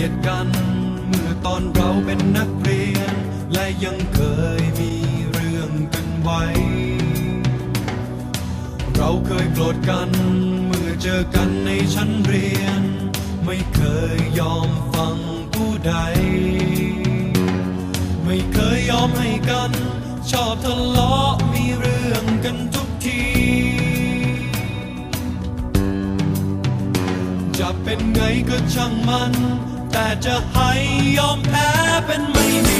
ียดกัน เมื่อตอนเราเป็นนักเรียน และยังเคยมีเรื่องกันไว้ เราเคยโกรธกัน เมื่อเจอกันในชั้นเรียน ไม่เคยยอมฟังผู้ใด ไม่เคยยอมให้กัน ชอบทะเลาะมีเรื่องกันทุกทีจะเป็นไงก็ช่างมัน แต่จะให้ยอมแพ้เป็นไม่มี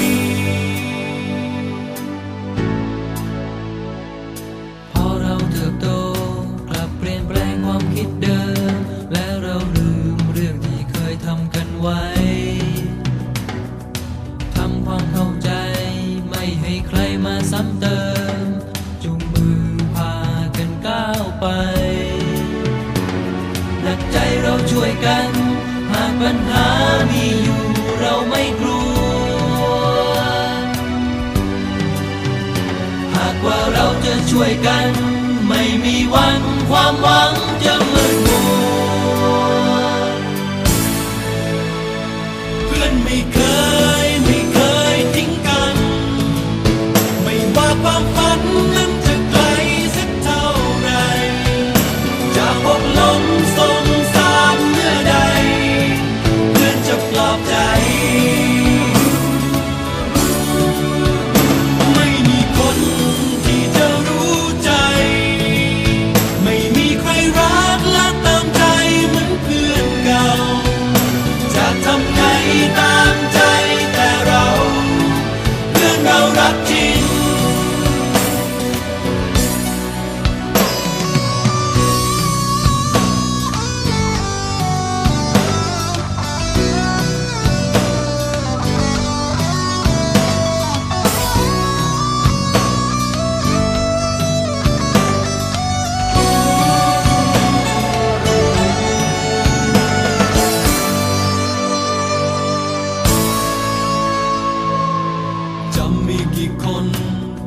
ช่วยกัน ไม่มีวันความหวัง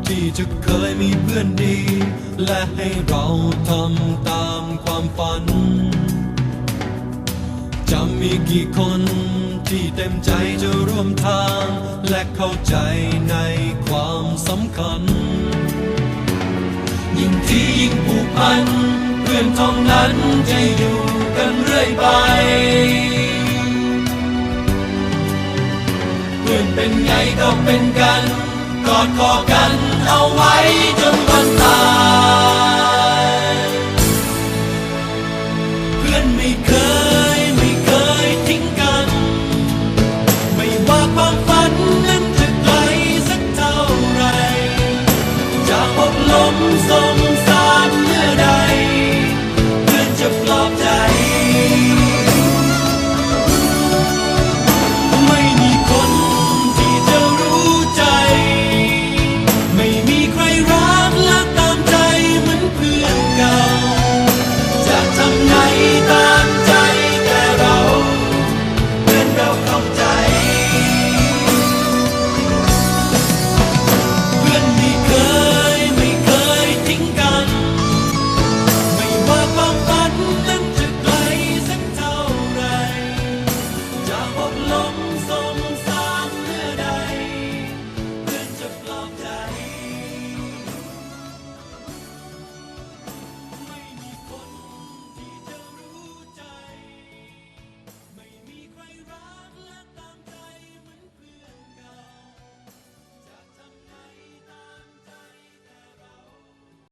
ที่จะเคยมีเพื่อนดี และให้เราทำตามความฝัน จะมีกี่คนที่เต็มใจจะร่วมทาง และเข้าใจในความสำคัญ ยิ่งที่ยิ่งผูกพัน เพื่อนเท่านั้นจะอยู่กันเรื่อยไปเพื่อนเป็นไงก็เป็นกัน กอดคอกันเอาไว้จนวันตาย เพื่อนไม่เคย